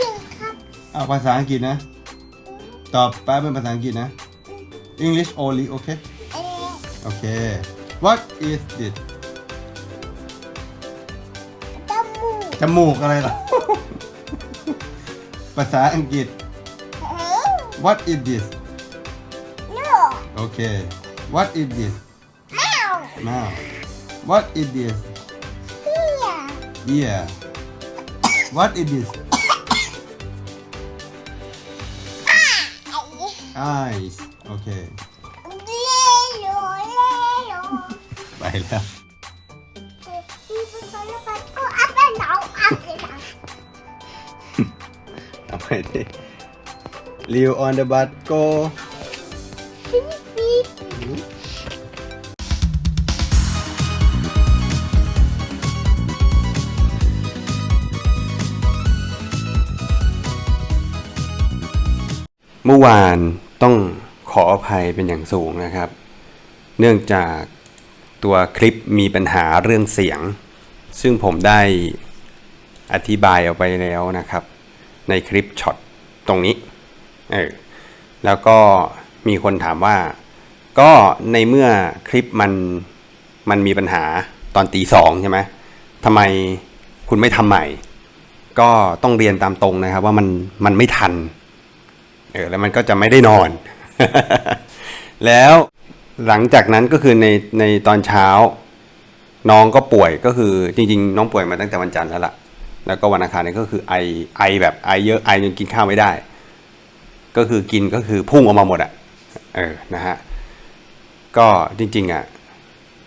ยิงครับเอาภาษาอังกฤษนะ ตอบแป๊บเป็นภาษาอังกฤษนะ English only โอเคเอ๊ะโอเค What is this จมูกจมูกอะไรล่ะ ภาษาอังกฤษ เอ๊ะ What is this โน่โอเค What is this แมว now What is this เฮีย ear What is this eyes โอเคเล่โลเล่โลไปแล้วมีภาษาละปัดก็อัพเป็นหนาวอัพเป็นหนาวเอาไปดิ Liu on the bus go ปี๊ดปี๊ดเมื่อวาน ต้องขออภัยเป็นอย่างสูงนะครับ เนื่องจากตัวคลิปมีปัญหาเรื่องเสียง ซึ่งผมได้อธิบายเอาไปแล้วนะครับ ในคลิปช็อตตรงนี้เออแล้วก็มีคนถามว่า ก็ในเมื่อคลิปมันมันมีปัญหาตอนตีสองใช่ไหมทำไมคุณไม่ทำใหม่ ก็ต้องเรียนตามตรงนะครับว่ามันมันไม่ทัน เออแล้วมันก็จะไม่ได้นอน แล้วหลังจากนั้นก็คือในในตอนเช้า น้องก็ป่วยก็คือจริง ๆ น้องป่วยมาตั้งแต่วันจันทร์แล้วล่ะแล้วก็วันอังคารนี่ก็คือไอไอแบบไอเยอะไอจนกินข้าวไม่ได้ ก็คือกินก็คือพุ่งออกมาหมดอะเออนะฮะก็จริง ๆอะ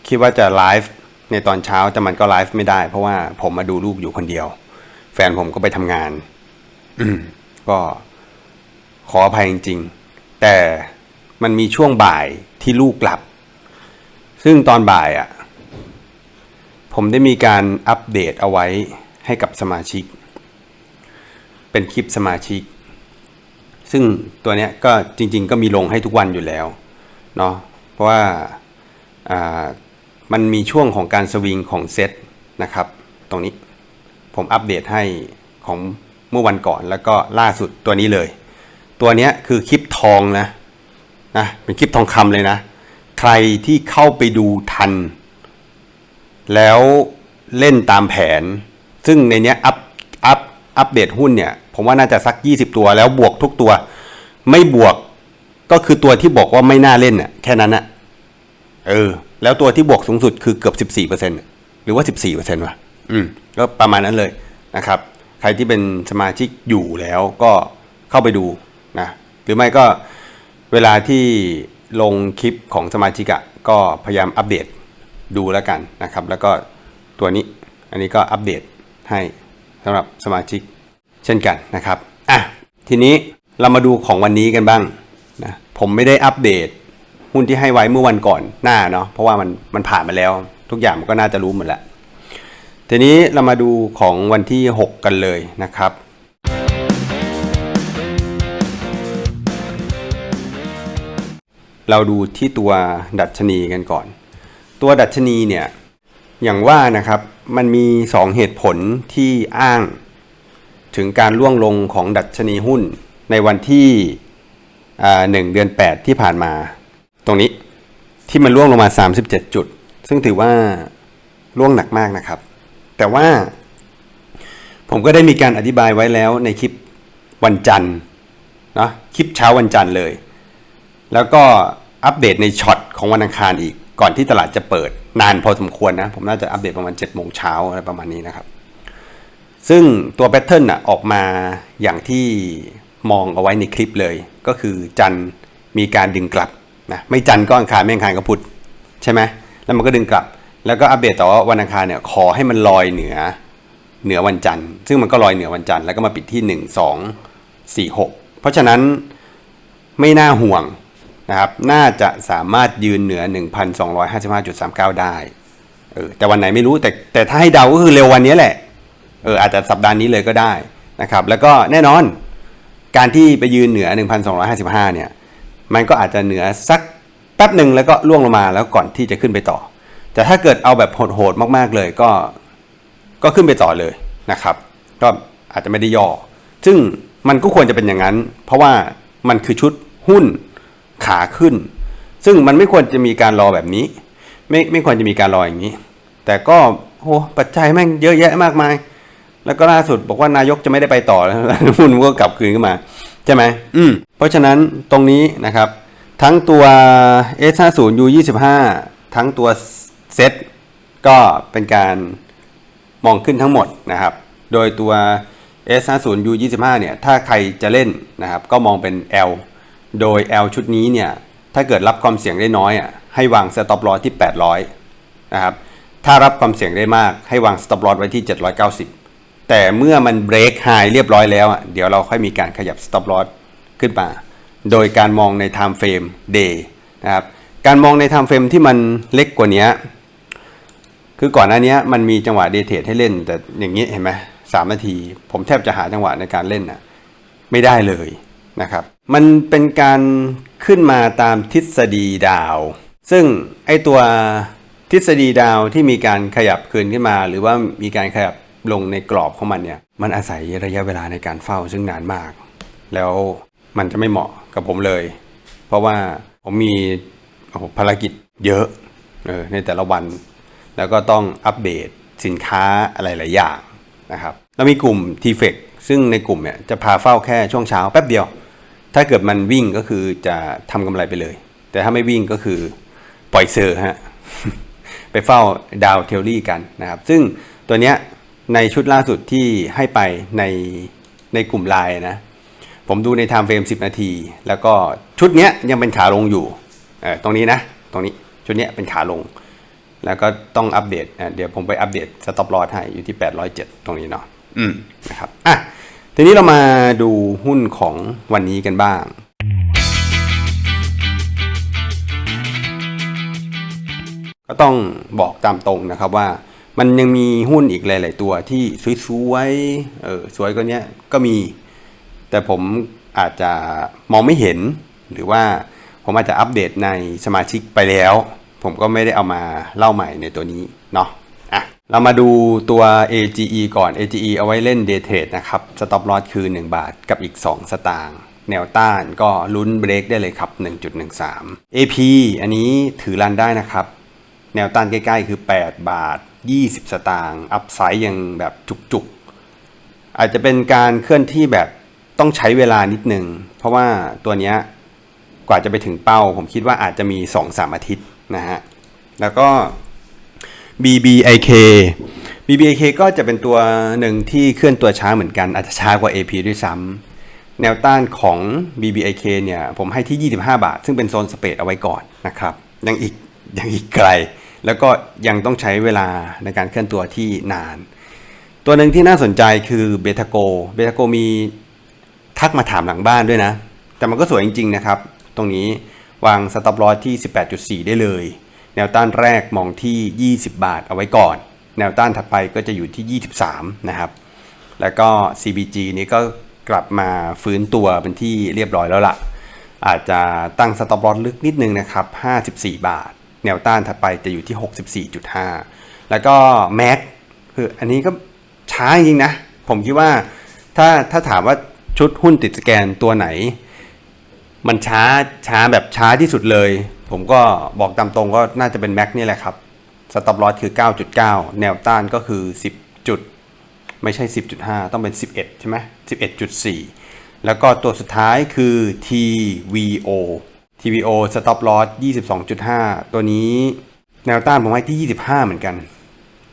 คิดว่าจะไลฟ์ในตอนเช้าแต่มันก็ไลฟ์ไม่ได้ เพราะว่าผมมาดูลูกอยู่คนเดียว แฟนผมก็ไปทำงานก็ ขออภัยจริง ๆ แต่มันมีช่วงบ่ายที่ลูกหลับ ซึ่งตอนบ่ายอะ่ะ ผมได้มีการอัปเดตเอาไว้ให้กับสมาชิก เป็นคลิปสมาชิก ซึ่งตัวเนี้ยก็จริง ๆ ก็มีลงให้ทุกวันอยู่แล้วเนาะเพราะว่าอ่ามันมีช่วงของการสวิงของเซตนะครับ ตรงนี้ผมอัปเดตให้ของเมื่อวันก่อนแล้วก็ล่าสุดตัวนี้เลย ตัวนี้คือคลิปทองนะนะเป็นคลิปทองคำเลยนะ ใครที่เข้าไปดูทัน แล้วเล่นตามแผน ซึ่งในนี้อัพอัพอัปเดตหุ้นเนี่ย ผมว่าน่าจะสัก 20 ตัวแล้วบวกทุกตัว ไม่บวกก็คือตัวที่บอกว่าไม่น่าเล่นน่ะแค่นั้นน่ะเออ แล้วตัวที่บวกสูงสุดคือเกือบ 14%หรือว่า 14%วะอืมก็ประมาณนั้นเลยนะครับ ใครที่เป็นสมาชิกอยู่แล้วก็เข้าไปดู นะหรือไม่ก็เวลาที่ลงคลิปของสมาชิกอะก็พยายามอัปเดตดูแล้วกันนะครับ แล้วก็ตัวนี้อันนี้ก็อัปเดตให้สำหรับสมาชิกเช่นกันนะครับอะทีนี้เรามาดูของวันนี้กันบ้างนะผมไม่ได้อัปเดตหุ้นที่ให้ไว้เมื่อวันก่อนหน้าเนาะเพราะว่ามันมันผ่านมาแล้ว ทุกอย่างมันก็น่าจะรู้หมดแล้วทีนี้เรามาดูของวันที่ 6 กันเลยนะครับ เราดูที่ตัวดัชนีกันก่อน ตัวดัชนีเนี่ยอย่างว่านะครับมันมี 2 เหตุผลที่อ้าง ถึงการล่วงลงของดัชนีหุ้นในวันที่อ่า1เดือน 8 ที่ผ่านมา ตรงนี้ที่มันล่วงลงมา 37 จุด ซึ่งถือว่าล่วงหนักมากนะครับ แต่ว่า ผมก็ได้มีการอธิบายไว้แล้วในคลิปวันจันทร์นะคลิปเช้าวันจันทร์เลย แล้วก็อัปเดตในช็อตของวันอังคารอีก ก่อนที่ตลาดจะเปิดนานพอสมควรนะ ผมน่าจะอัปเดตประมาณ7จ็ดโมงเช้าอะไรประมาณนี้นะครับ ซึ่งตัวแพทเทิร์นอะออกมาอย่างที่มองเอาไว้ในคลิปเลย ก็คือจันมีการดึงกลับนะไม่จันก็อังคารไม่อังคารก็พุธใช่ไหมแล้วมันก็ดึงกลับ แล้วก็อัปเดตต่อว่าวันอังคารเนี่ยขอให้มันลอยเหนือเหนือวันจันทร์ ซึ่งมันก็ลอยเหนือวันจันทร์แล้วก็มาปิดที่ 1 2 4 6 เพราะฉะนั้นไม่น่าห่วง นะครับน่าจะสามารถยืนเหนือ 1,255.39 ได้เออแต่วันไหนไม่รู้แต่แต่ถ้าให้เดาก็คือเร็ววันนี้แหละเอออาจจะสัปดาห์นี้เลยก็ได้นะครับแล้วก็แน่นอนการที่ไปยืนเหนือ 1,255 เนี่ยมันก็อาจจะเหนือสักแป๊บหนึ่งแล้วก็ล่วงลงมาแล้วก่อนที่จะขึ้นไปต่อ แต่ถ้าเกิดเอาแบบโหดๆมากๆเลยก็ก็ขึ้นไปต่อเลยนะครับ ก็อาจจะไม่ได้ย่อ ซึ่งมันก็ควรจะเป็นอย่างนั้น เพราะว่ามันคือชุดหุ้น ขาขึ้น ซึ่งมันไม่ควรจะมีการรอแบบนี้ ไม่ไม่ควรจะมีการรออย่างนี้ แต่ก็โอ้ปัจจัยแม่งเยอะแยะมากมาย แล้วก็ล่าสุดบอกว่านายกจะไม่ได้ไปต่อแล้วหุ้นมันก็กลับคืนขึ้นมาใช่ไหมอืมเพราะฉะนั้นตรงนี้นะครับ ทั้งตัว S50 U25 ทั้งตัวเซตก็เป็นการมองขึ้นทั้งหมดนะครับ โดยตัว S50 U25 เนี่ย ถ้าใครจะเล่นนะครับ ก็มองเป็น L โดย L ชุดนี้เนี่ยถ้าเกิดรับความเสี่ยงได้น้อยอะให้วาง stop loss ที่ 800นะครับถ้ารับความเสี่ยงได้มากให้วาง stop loss ไว้ที่ 790 แต่เมื่อมัน break high เรียบร้อยแล้วอะเดี๋ยวเราค่อยมีการขยับ stop loss ขึ้นมา โดยการมองใน time frame day นะครับการมองใน time frame ที่มันเล็กกว่านี้คือก่อนหน้านี้มันมีจังหวะเดทเทรดให้เล่น แต่อย่างนี้เห็นไหมสามนาที ผมแทบจะหาจังหวะในการเล่นน่ะไม่ได้เลยนะครับ มันเป็นการขึ้นมาตามทฤษฎีดาว ซึ่งไอตัวทฤษฎีดาวที่มีการขยับคืนขึ้นมา หรือว่ามีการขยับลงในกรอบของมันเนี่ยมันอาศัยระยะเวลาในการเฝ้าซึ่งนานมาก แล้วมันจะไม่เหมาะกับผมเลย เพราะว่าผมมีภารกิจเยอะในแต่ละวัน แล้วก็ต้องอัปเดตสินค้าอะไรหลายอย่างนะครับแล้วมีกลุ่ม t f e c ซึ่งในกลุ่มเนี่ยจะพาเฝ้าแค่ช่วงเช้าแป๊บเดียว ถ้าเกิดมันวิ่งก็คือจะทำกำไรไปเลย แต่ถ้าไม่วิ่งก็คือปล่อยเซอร์ฮะไปเฝ้าดาวเทลลี่กันนะครับ ซึ่งตัวเนี้ยในชุดล่าสุดที่ให้ไปในในกลุ่มไลน์นะ ผมดูใน time frame 10 นาที แล้วก็ชุดเนี้ยยังเป็นขาลงอยู่เออตรงนี้นะ ตรงนี้ชุดเนี้ยเป็นขาลง แล้วก็ต้องอัปเดตเดี๋ยวผมไปอัปเดตสต็อปลอสให้อยู่ที่ 807 ตรงนี้เนาะอืมนะครับอะ ทีนี้เรามาดูหุ้นของวันนี้กันบ้าง ก็ต้องบอกตามตรงนะครับว่ามันยังมีหุ้นอีกหลาย ๆ ตัวที่สวยๆ เออสวยกว่าเนี้ยก็มี แต่ผมอาจจะมองไม่เห็น หรือว่าผมอาจจะอัปเดตในสมาชิกไปแล้ว ผมก็ไม่ได้เอามาเล่าใหม่ในตัวนี้เนาะ เรามาดูตัว AGE ก่อน AGE เอาไว้เล่น Day Trade นะครับ Stop Loss คือ 1 บาทกับอีก 2 สตางค์แนวต้านก็ลุ้นเบรกได้เลยครับ 1.13 AP อันนี้ถือรันได้นะครับ แนวต้านใกล้ๆคือ 8 บาท 20 สตางค์อัพไซด์ยังแบบจุกๆ อาจจะเป็นการเคลื่อนที่แบบต้องใช้เวลานิดนึง เพราะว่าตัวนี้กว่าจะไปถึงเป้า ผมคิดว่าอาจจะมี 2-3 อาทิตย์นะฮะแล้วก็ BBIK BBIK ก็จะเป็นตัวหนึ่งที่เคลื่อนตัวช้าเหมือนกัน อาจจะช้ากว่า AP ด้วยซ้ำแนวต้านของ BBIK เนี่ยผมให้ที่ 25 บาท ซึ่งเป็นโซนสเปดเอาไว้ก่อนนะครับยังอีกยังอีกไกล แล้วก็ยังต้องใช้เวลาในการเคลื่อนตัวที่นาน ตัวหนึ่งที่น่าสนใจคือเบทาโกเบทาโกมีทักมาถามหลังบ้านด้วยนะ แต่มันก็สวยจริง ๆ นะครับ ตรงนี้วางสต็อปลอสที่ 18.4 ได้เลย แนวต้านแรกมองที่ 20 บาทเอาไว้ก่อน แนวต้านถัดไปก็จะอยู่ที่ 23 นะครับ แล้วก็ CBG นี้ก็กลับมาฟื้นตัวเป็นที่เรียบร้อยแล้วล่ะ อาจจะตั้งสต็อปลอสลึกนิดนึงนะครับ 54 บาท แนวต้านถัดไปจะอยู่ที่ 64.5 แล้วก็ MAC คืออันนี้ก็ช้าจริงนะ ผมคิดว่าถ้าถ้าถามว่าชุดหุ้นติดสแกนตัวไหน มันช้าช้าแบบช้าที่สุดเลย ผมก็บอกตามตรงก็น่าจะเป็นแม็กนี่แหละครับสต็อปลอสคือ 9.9 แนวต้านก็คือ 10 จุด ไม่ใช่ 10.5 ต้องเป็น 11 ใช่ไหม11.4 แล้วก็ตัวสุดท้ายคือ TVO TVO stop loss 22.5 ตัวนี้แนวต้านผมให้ที่ 25 เหมือนกัน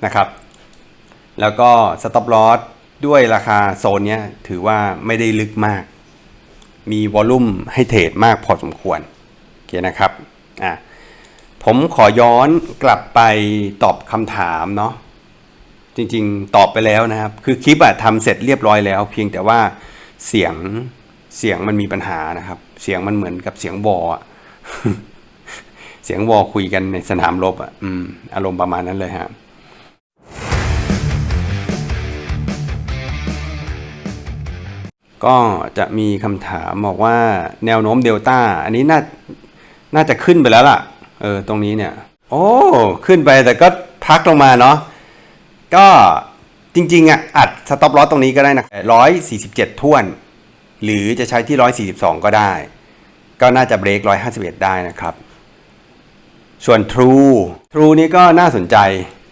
นะครับ แล้วก็ stop loss ด้วยราคาโซนนี้ถือว่าไม่ได้ลึกมาก มีวอลลุ่มให้เทรดมากพอสมควร โอเคนะครับ อะผมขอย้อนกลับไปตอบคำถามเนาะจริงๆ ตอบไปแล้วนะครับ คือคลิปอะทำเสร็จเรียบร้อยแล้ว เพียงแต่ว่าเสียงเสียงมันมีปัญหานะครับ เสียงมันเหมือนกับเสียงวออะเสียงวอคุยกันในสนามรบอะอืม อารมณ์ประมาณนั้นเลยฮะก็จะมีคำถามบอกว่าแนวโน้มเดลต้าอันนี้น่า น่าจะขึ้นไปแล้วล่ะ เออ ตรงนี้เนี่ย โอ้ ขึ้นไปแต่ก็พักลงมาเนาะ ก็จริงๆอะอัดสต็อปลอสตรงนี้ก็ได้นะ147ท่วน หรือจะใช้ที่142ก็ได้ ก็น่าจะเบรก151ได้นะครับ ส่วน True True นี่ก็น่าสนใจ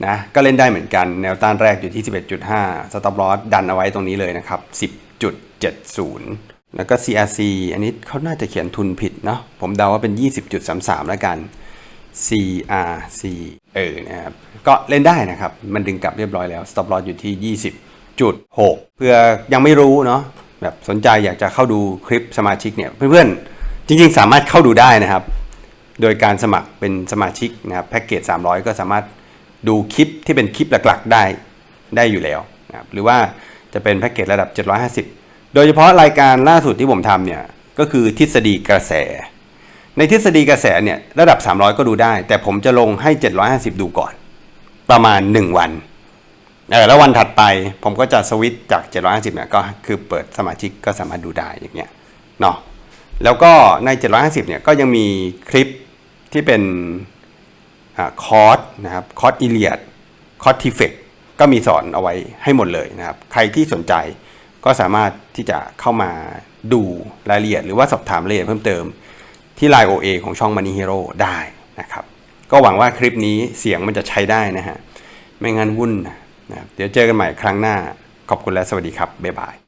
นะ ก็เล่นได้เหมือนกัน แนวต้านแรกอยู่ที่11.5 Stop Loss ดันเอาไว้ตรงนี้เลยนะครับ10.70 แล้วก็ CRC อันนี้เขาน่าจะเขียนทุนผิดเนาะผมเดาว่าเป็น 20.33 แล้วกัน CRC เออนะครับก็เล่นได้นะครับ มันดึงกลับเรียบร้อยแล้ว Stop Loss อยู่ที่ 20.6 เพื่อยังไม่รู้เนาะแบบสนใจอยากจะเข้าดูคลิปสมาชิกเนี่ยเพื่อนๆ จริงๆ สามารถเข้าดูได้นะครับ โดยการสมัครเป็นสมาชิกนะครับแพ็กเกจ 300 ก็สามารถดูคลิปที่เป็นคลิปหลักๆ ได้ได้อยู่แล้วนะครับหรือว่าจะเป็นแพ็กเกจระดับ 750 โดยเฉพาะรายการล่าสุดที่ผมทำเนี่ยก็คือทฤษฎีกระแส ในทฤษฎีกระแสเนี่ยระดับ 300 ก็ดูได้ แต่ผมจะลงให้ 750 ดูก่อน ประมาณ 1 วันเออแล้ววันถัดไปผมก็จะสวิตช์จาก 750เนี่ยก็คือเปิดสมาชิกก็สามารถดูได้อย่างเงี้ยเนาะแล้วก็ใน 750เนี่ยก็ยังมีคลิปที่เป็นคอร์สนะครับคอร์สอิเลียดคอร์สทีเฟกก็มีสอนเอาไว้ให้หมดเลยนะครับ ใครที่สนใจ ก็สามารถที่จะเข้ามาดูรายละเอียด หรือว่าสอบถามรายละเอียดเพิ่มเติม ที่ Line OA ของช่อง Money Hero ได้นะครับ ก็หวังว่าคลิปนี้เสียงมันจะใช้ได้นะฮะ ไม่งั้นวุ่นนะเดี๋ยวเจอกันใหม่ครั้งหน้า ขอบคุณและสวัสดีครับ บ๊ายบาย